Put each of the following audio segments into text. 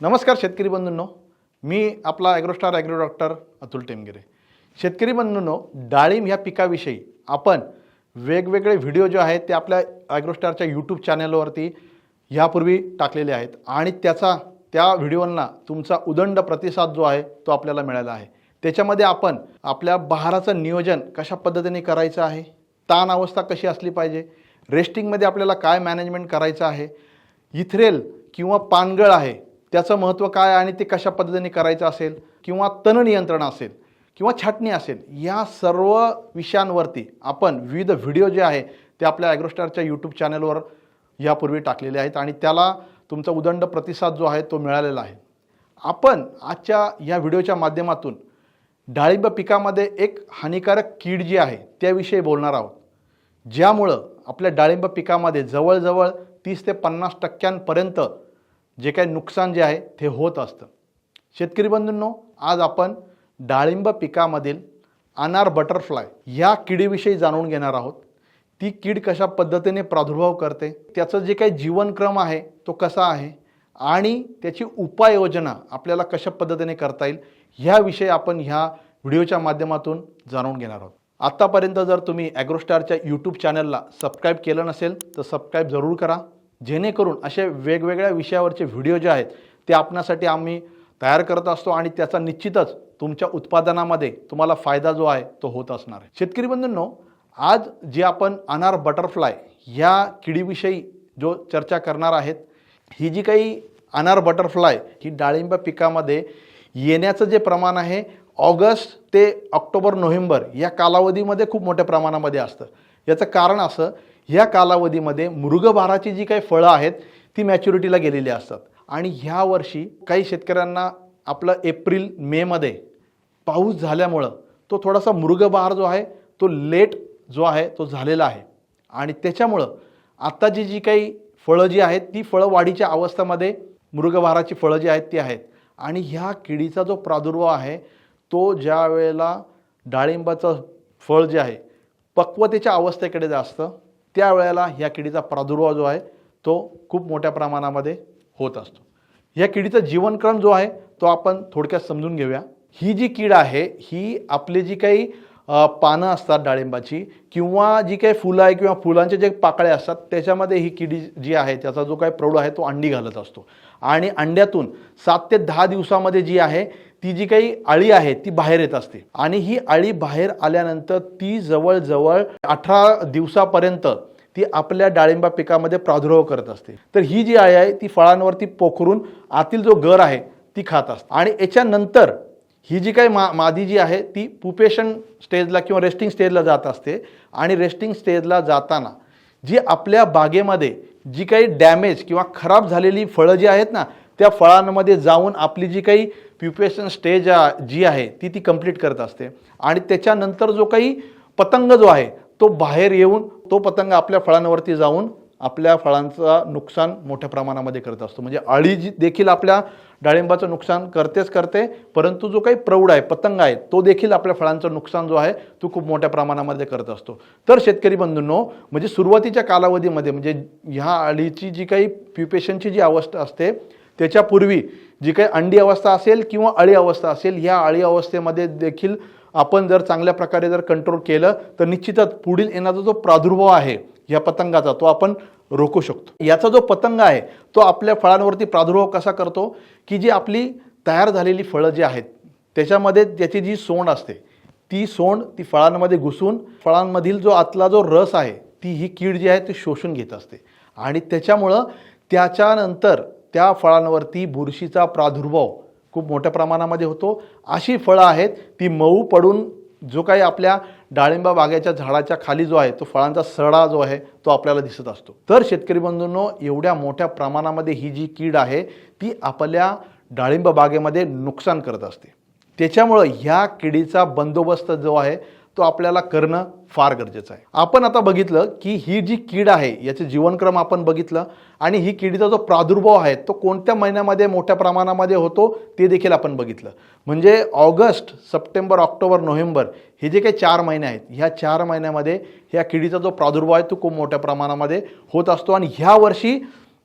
नमस्कार शेतकरी बंधूंनो. मी आपला AgroStar agro doctor Atul Temgire. शेतकरी बंधूंनो डाळिंब ह्या पिकाविषयी आपण वेगवेगळे व्हिडिओ जे आहेत ते आपल्या ॲग्रोस्टारच्या यूट्यूब चॅनलवरती ह्यापूर्वी टाकलेले आहेत आणि त्याचा त्या व्हिडिओंना तुमचा उदंड प्रतिसाद जो आहे तो आपल्याला मिळाला आहे. त्याच्यामध्ये आपण आपल्या बहाराचं नियोजन कशा पद्धतीने करायचं आहे ताण अवस्था कशी असली पाहिजे रेस्टिंगमध्ये आपल्याला काय मॅनेजमेंट करायचं आहे इथरेल किंवा पानगळ आहे त्याचं महत्त्व काय आणि ते कशा पद्धतीने करायचं असेल किंवा तण नियंत्रण असेल किंवा छाटणी असेल या सर्व विषयांवरती आपण विविध व्हिडिओ जे आहे ते आपल्या ॲग्रोस्टारच्या यूट्यूब चॅनलवर यापूर्वी टाकलेले आहेत आणि त्याला तुमचा उदंड प्रतिसाद जो आहे तो मिळालेला आहे. आपण आजच्या या व्हिडिओच्या माध्यमातून डाळिंब पिकामध्ये एक हानिकारक कीड जी आहे त्याविषयी बोलणार आहोत. ज्यामुळं आपल्या डाळिंब पिकामध्ये जवळजवळ तीस ते पन्नास टक्क्यांपर्यंत जे काही नुकसान जे आहे ते होत असतं. शेतकरी बंधूंनो आज आपण डाळिंब पिकामधील अनार बटरफ्लाय ह्या किडीविषयी जाणून घेणार आहोत. ती कीड कशा पद्धतीने प्रादुर्भाव करते त्याचं जे काही जीवनक्रम आहे तो कसा आहे आणि त्याची उपाययोजना आपल्याला कशा पद्धतीने करता येईल ह्याविषयी आपण ह्या व्हिडिओच्या माध्यमातून जाणून घेणार आहोत. आत्तापर्यंत जर तुम्ही ॲग्रोस्टारच्या यूट्यूब चॅनलला सबस्क्राईब केलं नसेल तर सबस्क्राईब जरूर करा. जेणेकरून असे वेगवेगळ्या विषयावरचे व्हिडिओ जे आहेत ते आपणासाठी आम्ही तयार करत असतो आणि त्याचा निश्चितच तुमच्या उत्पादनामध्ये तुम्हाला फायदा जो आहे तो होत असणार आहे. शेतकरी बंधूंनो आज जे आपण अनार बटरफ्लाय या किडीविषयी जो चर्चा करणार आहेत ही जी काही अनार बटरफ्लाय ही डाळिंब पिकामध्ये येण्याचं जे प्रमाण आहे ऑगस्ट ते ऑक्टोबर नोव्हेंबर या कालावधीमध्ये खूप मोठ्या प्रमाणामध्ये असतं. याचं कारण असं ह्या कालावधीमध्ये मृगभाराची जी काही फळं आहेत ती मॅच्युरिटीला गेलेली असतात. आणि ह्या वर्षी काही शेतकऱ्यांना आपलं एप्रिल मेमध्ये पाऊस झाल्यामुळं तो थोडासा मृगबहार जो आहे तो लेट जो आहे तो झालेला आहे. आणि त्याच्यामुळं आत्ताची जी काही फळं जी आहेत ती फळं वाढीच्या अवस्थेमध्ये मृगबहाराची फळं जी आहेत ती आहेत. आणि ह्या किडीचा जो प्रादुर्भाव आहे तो ज्या वेळेला डाळिंबाचं फळ जे आहे पक्वतेच्या अवस्थेकडे जास्त त्यावेळेला ह्या किडीचा प्रादुर्भाव जो आहे तो खूप मोठ्या प्रमाणामध्ये होत असतो. या किडीचा जीवनक्रम जो आहे तो आपण थोडक्यात समजून घेऊया. ही जी कीड आहे ही आपली जी काही पानं असतात डाळिंबाची किंवा जी काही फुलं आहे किंवा फुलांचे जे पाकळे असतात त्याच्यामध्ये ही किडी जी आहे त्याचा जो काही प्रौढ आहे तो अंडी घालत असतो. आणि अंड्यातून सात ते दहा दिवसामध्ये जी आहे ती जी काही अळी आहे ती बाहेर येत असते. आणि ही अळी बाहेर आल्यानंतर ती जवळजवळ अठरा दिवसापर्यंत ती आपल्या डाळिंबा पिकामध्ये प्रादुर्भाव करत असते. तर ही जी अळी आहे ती फळांवरती पोखरून आतील जो गर आहे ती खात असते. आणि याच्यानंतर ही जी काही मा मादी जी आहे ती पुपेशन स्टेजला किंवा रेस्टिंग स्टेजला जात असते. आणि रेस्टिंग स्टेजला जाताना जी आपल्या बागेमध्ये जी काही डॅमेज किंवा खराब झालेली फळं जी आहेत ना त्या फळांमध्ये जाऊन आपली जी काही प्युपेशन स्टेज आ- जी आहे ती ती कंप्लीट करत असते. आणि त्याच्यानंतर जो काही पतंग जो आहे तो बाहेर येऊन तो पतंग आपल्या फळांवरती जाऊन आपल्या फळांचा नुकसान मोठ्या प्रमाणामध्ये करत असतो. म्हणजे अळी जी देखील आपल्या डाळिंबाचं नुकसान करतेच करते परंतु जो काही प्रौढ आहे पतंग आहे तो देखील आपल्या फळांचं नुकसान जो आहे तो खूप मोठ्या प्रमाणामध्ये करत असतो. तर शेतकरी बंधूंनो म्हणजे सुरुवातीच्या कालावधीमध्ये म्हणजे ह्या अळीची जी काही प्युपेशनची जी अवस्था असते त्याच्यापूर्वी जी काही अंडी अवस्था असेल किंवा अळी अवस्था असेल ह्या अळी अवस्थेमध्ये देखील आपण जर चांगल्या प्रकारे जर कंट्रोल केलं तर निश्चितच पुढील येणारा जो प्रादुर्भाव आहे या पतंगाचा तो आपण रोखू शकतो. याचा जो पतंग आहे तो आपल्या फळांवरती प्रादुर्भाव कसा करतो? की जी आपली तयार झालेली फळं जी आहेत त्याच्यामध्ये त्याची जी सोंड असते ती सोंड ती फळांमध्ये घुसून फळांमधील जो आतला जो रस आहे ती ही कीड जी आहे ती शोषून घेत असते. आणि त्याच्यामुळं त्याच्यानंतर त्या फळांवरती बुरशीचा प्रादुर्भाव खूप मोठ्या प्रमाणामध्ये होतो. अशी फळं आहेत ती मऊ पडून जो काही आपल्या डाळिंबा बागेच्या झाडाच्या खाली जो आहे तो फळांचा सडा जो आहे तो आपल्याला दिसत असतो. तर शेतकरी बंधूंनो एवढ्या मोठ्या प्रमाणामध्ये ही जी कीड आहे ती आपल्या डाळिंब बागेमध्ये नुकसान करत असते. त्याच्यामुळं ह्या किडीचा बंदोबस्त जो आहे तो आपल्याला करणं फार गरजेचं आहे. आपण आता बघितलं की ही जी कीड आहे याचे जीवनक्रम आपण बघितलं आणि ही किडीचा जो प्रादुर्भाव आहे तो कोणत्या महिन्यामध्ये मोठ्या प्रमाणामध्ये होतो ते देखील आपण बघितलं. म्हणजे ऑगस्ट सप्टेंबर ऑक्टोबर नोव्हेंबर हे जे काही चार महिने आहेत ह्या चार महिन्यामध्ये ह्या किडीचा जो प्रादुर्भाव आहे तो खूप मोठ्या प्रमाणामध्ये होत असतो. आणि ह्या वर्षी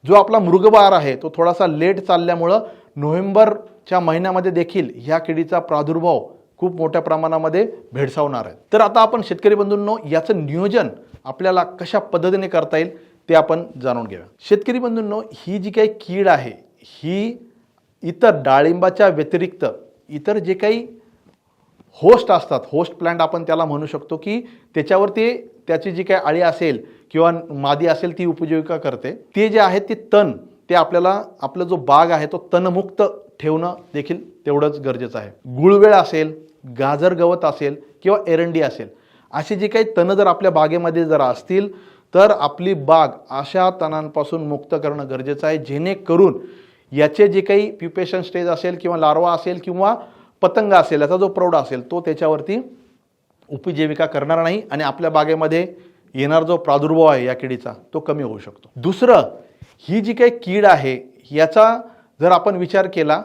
जो आपला मृगबार आहे तो थोडासा लेट चालल्यामुळं नोव्हेंबरच्या महिन्यामध्ये देखील ह्या किडीचा प्रादुर्भाव खूप मोठ्या प्रमाणामध्ये भेडसावणार आहे तर आता आपण शेतकरी बंधूंनो याचं नियोजन आपल्याला कशा पद्धतीने करता येईल ते आपण जाणून घेऊया. शेतकरी बंधूंनो ही जी काही कीड आहे ही इतर डाळिंबाच्या व्यतिरिक्त इतर जे काही होस्ट असतात होस्ट प्लांट आपण त्याला म्हणू शकतो की त्याच्यावरती त्याची जी काही आळी असेल किंवा मादी असेल ती उपजीविका करते. ते जे आहे ते तण ते आपल्याला आपला जो बाग आहे तो तणमुक्त ठेवणं देखील तेवढंच गरजेचं आहे. गुळवेळ असेल गाजर गवत असेल किंवा एरंडी असेल अशी जी काही तणं जर आपल्या बागेमध्ये जर असतील तर आपली बाग अशा तणांपासून मुक्त करणं गरजेचं आहे जेणेकरून याचे जे काही प्युपेशन स्टेज असेल किंवा लार्वा असेल किंवा पतंग असेल याचा जो प्रौढ असेल तो त्याच्यावरती उपजीविका करणार नाही आणि आपल्या बागेमध्ये येणार जो प्रादुर्भाव आहे या किडीचा तो कमी होऊ शकतो. दुसरं ही जी काही कीड आहे याचा जर आपण विचार केला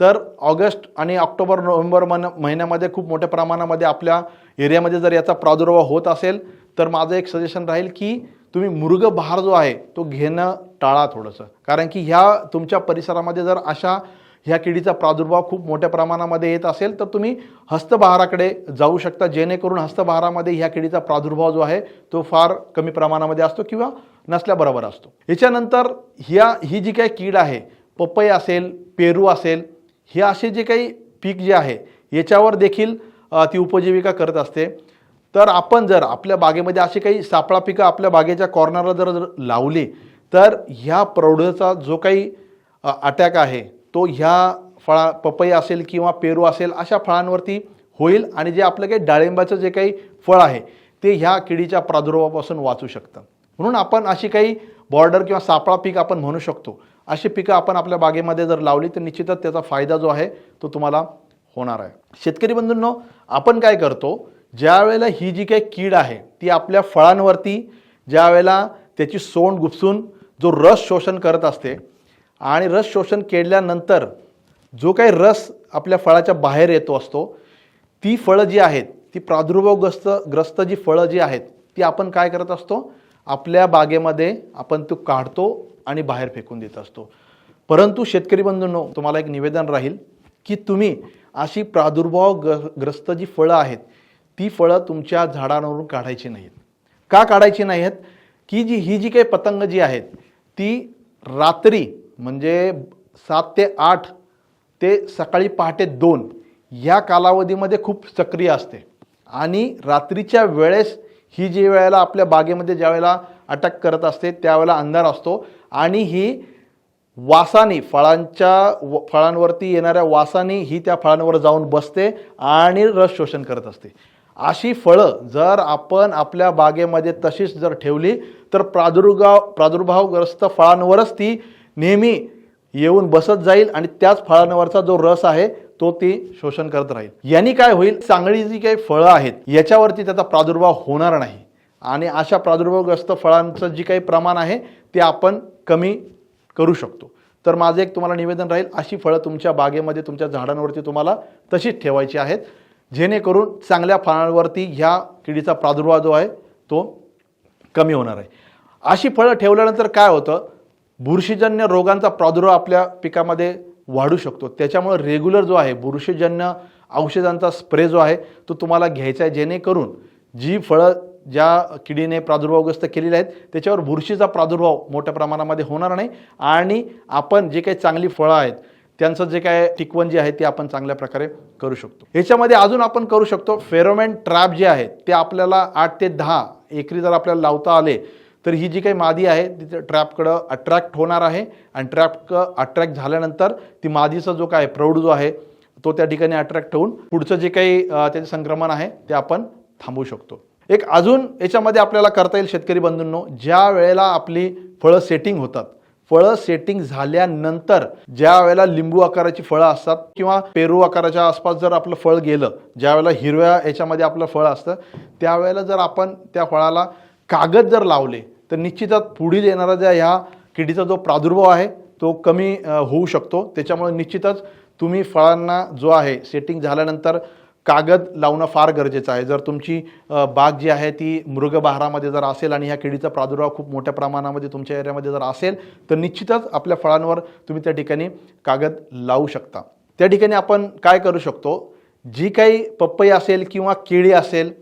तर ऑगस्ट आणि ऑक्टोबर नोव्हेंबर मन महिन्यामध्ये खूप मोठ्या प्रमाणामध्ये आपल्या एरियामध्ये जर याचा प्रादुर्भाव होत असेल तर माझं एक सजेशन राहील की तुम्ही मृग बहार जो आहे तो घेणं टाळा थोडंसं. कारण की ह्या तुमच्या परिसरामध्ये जर अशा ह्या किडीचा प्रादुर्भाव खूप मोठ्या प्रमाणामध्ये येत असेल तर तुम्ही हस्तबहाराकडे जाऊ शकता जेणेकरून हस्तबहारामध्ये ह्या किडीचा प्रादुर्भाव जो आहे तो फार कमी प्रमाणामध्ये असतो किंवा नसल्याबरोबर असतो. याच्यानंतर ह्या ही जी काही कीड आहे पपई असेल पेरू असेल हे असे जे काही पीक जे आहे याच्यावर देखील ती उपजीविका करत असते. तर आपण जर आपल्या बागेमध्ये अशी काही सापळा पिकं आपल्या बागेच्या कॉर्नरला जर जर लावली तर ह्या प्रौढचा जो काही अटॅक आहे तो ह्या फळा पपई असेल किंवा पेरू असेल अशा फळांवरती होईल आणि जे आपलं काही डाळिंबाचं जे काही फळ आहे ते ह्या किडीच्या प्रादुर्भावापासून वाचू शकतं. म्हणून आपण अशी काही बॉर्डर किंवा सापळा पीक आपण म्हणू शकतो. अशी पिकं आपण आपल्या बागेमध्ये जर लावली तर निश्चितच त्याचा फायदा जो आहे तो तुम्हाला होणार आहे. शेतकरी बंधूंनो आपण काय करतो ज्या वेळेला ही जी काही कीड आहे ती आपल्या फळांवरती ज्या वेळेला त्याची सोंड गुपसून जो रस शोषण करत असते आणि रस शोषण केल्यानंतर जो काही रस आपल्या फळाच्या बाहेर येतो असतो ती फळं जी आहेत ती प्रादुर्भावग्रस्त ग्रस्त जी फळं जी आहेत ती आपण काय करत असतो आपल्या बागेमध्ये आपण तो काढतो आणि बाहेर फेकून देत असतो. परंतु शेतकरी बंधूंनो तुम्हाला एक निवेदन राहील की तुम्ही अशी प्रादुर्भाव ग्र- ग्रस्त जी फळं आहेत ती फळं तुमच्या झाडांवरून काढायची नाहीत. का काढायची नाही आहेत की जी ही जी काही पतंग जी आहेत ती रात्री म्हणजे सात ते आठ ते सकाळी पहाटे दोन या कालावधीमध्ये खूप सक्रिय असते. आणि रात्रीच्या वेळेस ही जी वेळेला आपल्या बागेमध्ये ज्या वेळेला अटॅक करत असते त्यावेळेला अंधार असतो आणि ही वासानी फळांच्या व फळांवरती येणाऱ्या वासानी ही त्या फळांवर जाऊन बसते आणि रस शोषण करत असते. अशी फळं जर आपण आपल्या बागेमध्ये तशीच जर ठेवली तर प्रादुर्भाव प्रादुर्भावग्रस्त फळांवरच ती नेहमी येऊन बसत जाईल आणि त्याच फळांवरचा जो रस आहे तो ती शोषण करत राहील. यांनी काय होईल? चांगली जी काही फळं आहेत याच्यावरती त्याचा प्रादुर्भाव होणार नाही. आणि अशा प्रादुर्भावग्रस्त फळांचं जी काही प्रमाण आहे ते आपण कमी करू शकतो. तर माझं एक तुम्हाला निवेदन राहील अशी फळं तुमच्या बागेमध्ये तुमच्या झाडांवरती तुम्हाला तशीच ठेवायची आहेत. जेणेकरून चांगल्या फळांवरती ह्या किडीचा प्रादुर्भाव जो आहे तो कमी होणार आहे. अशी फळं ठेवल्यानंतर काय होतं? बुरशीजन्य रोगांचा प्रादुर्भाव आपल्या पिकामध्ये वाढू शकतो. त्याच्यामुळे रेग्युलर जो आहे बुरशीजन्य औषधांचा स्प्रे जो आहे तो तुम्हाला घ्यायचा आहे जेणेकरून जी फळं ज्या किडीने प्रादुर्भावग्रस्त केलेले आहेत त्याच्यावर बुरशीचा प्रादुर्भाव मोठ्या प्रमाणामध्ये होणार नाही. आणि आपण जे काही चांगली फळं आहेत त्यांचं जे काय टिकवण जी आहे ते आपण चांगल्या प्रकारे करू शकतो. ह्याच्यामध्ये अजून आपण करू शकतो फेरोमेन ट्रॅप जे आहेत ते आपल्याला आठ ते दहा एकरी जर आपल्याला लावता आले तर ही जी काही मादी आहे ती ट्रॅपकडं अट्रॅक्ट होणार आहे. आणि ट्रॅप अट्रॅक्ट झाल्यानंतर ती मादीचा जो काय प्रौढ जो आहे तो त्या ठिकाणी अट्रॅक्ट होऊन पुढचं जे काही त्याचं संक्रमण आहे ते आपण थांबवू शकतो. एक अजून याच्यामध्ये आपल्याला करता येईल शेतकरी बंधूंनो ज्या वेळेला आपली फळं सेटिंग होतात फळं सेटिंग झाल्यानंतर ज्या वेळेला लिंबू आकाराची फळं असतात किंवा पेरू आकाराच्या आसपास जर आपलं फळ गेलं ज्या वेळेला हिरव्या याच्यामध्ये आपलं फळ असतं त्यावेळेला जर आपण त्या फळाला कागद जर लावले तर निश्चितच पुढील येणारा ज्या ह्या किडीचा जो प्रादुर्भाव आहे तो कमी होऊ शकतो. त्याच्यामुळे निश्चितच तुम्ही फळांना जो आहे सेटिंग झाल्यानंतर कागद लावणं फार गरजेचं आहे. जर तुमची बाग जी आहे ती मृगबहारामध्ये जर असेल आणि ह्या किडीचा प्रादुर्भाव खूप मोठ्या प्रमाणामध्ये तुमच्या एरियामध्ये जर असेल तर निश्चितच आपल्या फळांवर तुम्ही त्या ठिकाणी कागद लावू शकता. त्या ठिकाणी आपण काय करू शकतो? जी काही पपई असेल किंवा केळी असेल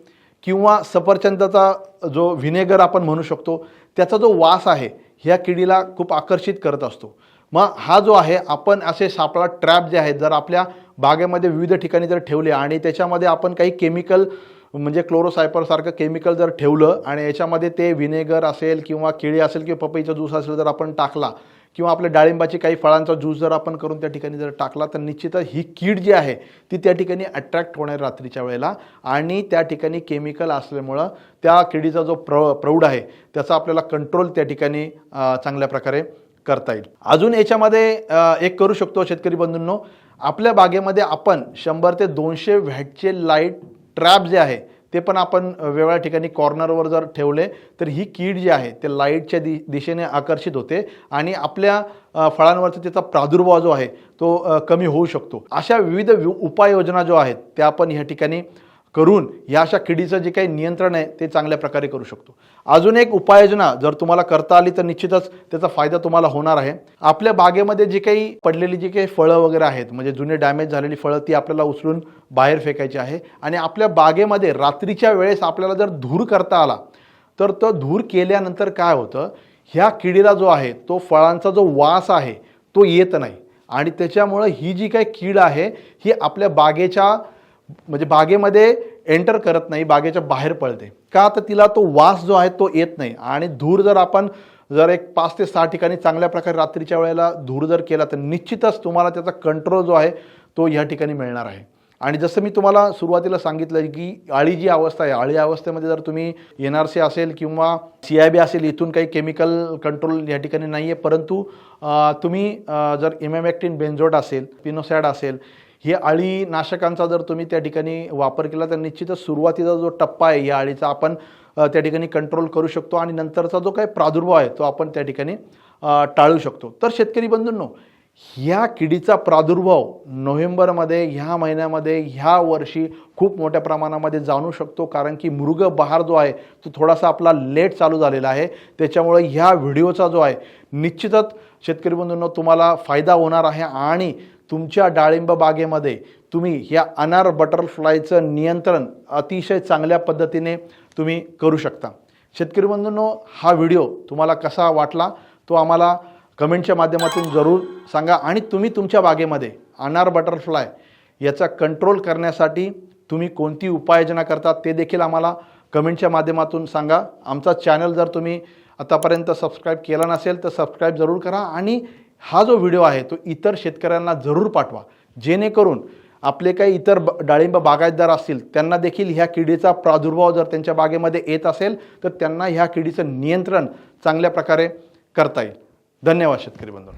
किंवा सफरचंदाचा जो व्हिनेगर आपण म्हणू शकतो त्याचा जो वास आहे ह्या किडीला खूप आकर्षित करत असतो. मग हा जो आहे आपण असे सापळा ट्रॅप जे आहेत जर आपल्या बागेमध्ये विविध ठिकाणी जर ठेवले आणि त्याच्यामध्ये आपण काही केमिकल म्हणजे क्लोरोसायपरसारखं केमिकल जर ठेवलं आणि याच्यामध्ये ते व्हिनेगर असेल किंवा केळी असेल किंवा पपईचा ज्यूस असेल जर आपण टाकला किंवा आपल्या डाळिंबाची काही फळांचा ज्यूस जर आपण करून त्या ठिकाणी जर टाकला तर निश्चितच ही कीड जी आहे ती त्या ठिकाणी अट्रॅक्ट होणार रात्रीच्या वेळेला. आणि त्या ठिकाणी केमिकल असल्यामुळं त्या किडीचा जो प्र प्रौढ आहे त्याचा आपल्याला कंट्रोल त्या ठिकाणी चांगल्या प्रकारे करता येईल. अजून याच्यामध्ये एक करू शकतो शेतकरी बंधूंनो आपल्या बागेमध्ये आपण शंभर ते दोनशे व्हॅटचे लाइट ट्रॅप जे आहे ते पण आपण वेगवेगळ्या ठिकाणी कॉर्नरवर जर ठेवले तर ही कीड जी आहे ते लाईटच्या दि दिशेने आकर्षित होते आणि आपल्या फळांवरचा त्याचा प्रादुर्भाव जो आहे तो कमी होऊ शकतो. अशा विविध उपाययोजना जो आहेत त्या आपण ह्या ठिकाणी करून ह्या अशा किडीचं जे काही नियंत्रण आहे ते चांगल्या प्रकारे करू शकतो. अजून एक उपाययोजना जर तुम्हाला करता आली तर निश्चितच त्याचा फायदा तुम्हाला होणार आहे. आपल्या बागेमध्ये जी काही पडलेली जी काही फळं वगैरे आहेत म्हणजे जुने डॅमेज झालेली फळं ती आपल्याला उचलून बाहेर फेकायची आहे. आणि आपल्या बागेमध्ये रात्रीच्या वेळेस आपल्याला जर धूर करता आला तर तो धूर केल्यानंतर काय होतं? ह्या किडीला जो आहे तो फळांचा जो वास आहे तो येत नाही. आणि त्याच्यामुळं ही जी काही कीड आहे ही आपल्या बागेच्या म्हणजे बागेमध्ये एंटर करत नाही बागेच्या बाहेर पळते. का? तर तिला तो वास जो आहे तो येत नाही. आणि धूर जर आपण जर एक पाच ते सहा ठिकाणी चांगल्या प्रकारे रात्रीच्या वेळेला धूर जर केला तर निश्चितच तुम्हाला त्याचा कंट्रोल जो आहे तो ह्या ठिकाणी मिळणार आहे. आणि जसं मी तुम्हाला सुरुवातीला सांगितलं की आळी जी अवस्था आहे आळी अवस्थेमध्ये जर तुम्ही एन आर सी असेल किंवा सी आय बी असेल इथून काही केमिकल कंट्रोल या ठिकाणी नाही आहे परंतु तुम्ही जर इमॅमॅक्टिन बेन्झोट असेल पिनोसॅड असेल हे अळी नाशकांचा जर तुम्ही त्या ठिकाणी वापर केला तर निश्चितच सुरुवातीचा जो टप्पा आहे या अळीचा आपण त्या ठिकाणी कंट्रोल करू शकतो आणि नंतरचा जो काही प्रादुर्भाव आहे तो आपण त्या ठिकाणी टाळू शकतो. तर शेतकरी बंधूंनो ह्या किडीचा प्रादुर्भाव नोव्हेंबरमध्ये ह्या महिन्यामध्ये ह्या वर्षी खूप मोठ्या प्रमाणामध्ये जाणू शकतो कारण की मृग बहार जो आहे तो थोडासा आपला लेट चालू झालेला आहे. त्याच्यामुळे ह्या व्हिडिओचा जो आहे निश्चितच शेतकरी बंधूंनो तुम्हाला फायदा होणार आहे आणि तुमच्या डाळिंब बागेमध्ये तुम्ही ह्या अनार बटरफ्लायचं नियंत्रण अतिशय चांगल्या पद्धतीने तुम्ही करू शकता. शेतकरी बंधूंनो हा व्हिडिओ तुम्हाला कसा वाटला तो आम्हाला कमेंटच्या माध्यमातून जरूर सांगा आणि तुम्ही तुमच्या बागेमध्ये अनार बटरफ्लाय याचा कंट्रोल करण्यासाठी तुम्ही कोणती उपाययोजना करता ते देखील आम्हाला कमेंटच्या माध्यमातून सांगा. आमचा चॅनल जर तुम्ही आतापर्यंत सबस्क्राईब केला नसेल तर सबस्क्राईब जरूर करा आणि हा जो व्हिडिओ आहे तो इतर शेतकऱ्यांना जरूर पाठवा. जेणेकरून आपले काही इतर ब- डाळिंब बागायतदार असतील त्यांना देखील ह्या किडीचा प्रादुर्भाव जर त्यांच्या बागेमध्ये येत असेल तर त्यांना ह्या किडीचं नियंत्रण चांगल्या प्रकारे करता येईल. धन्यवाद शेतकरी बंधू